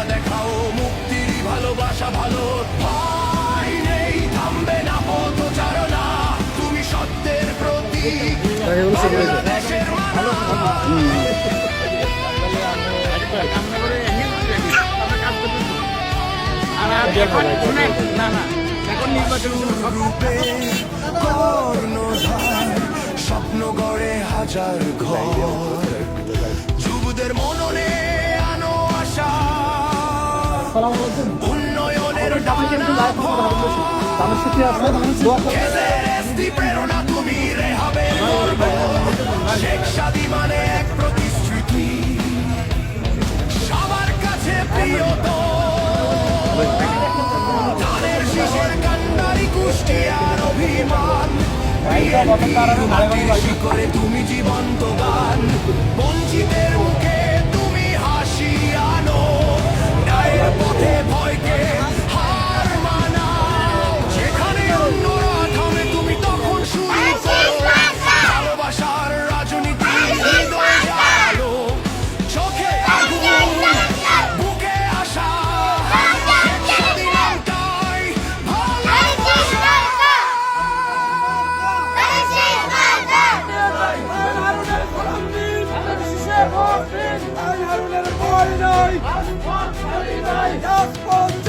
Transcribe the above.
রাস্তা দেখাও, মুক্তির ভালোবাসা ভালো। ভাই নেই, থামবে না পথ চারণা তুমি সত্যের প্রতি না স্বপ্ন গড়ে হাজার ঘর। উন্নয়নের প্রেরণা তুমি রেহাবে শেখ সাদি মানে এক প্রতিশ্রুতি। সবার কাছে প্রিয় তো ধানের শীষের কান্ডারি কুষ্টিয়ার অভিমান। করে তুমি জীবন্ত গান। হারুনের ভয় নাই রাজপথ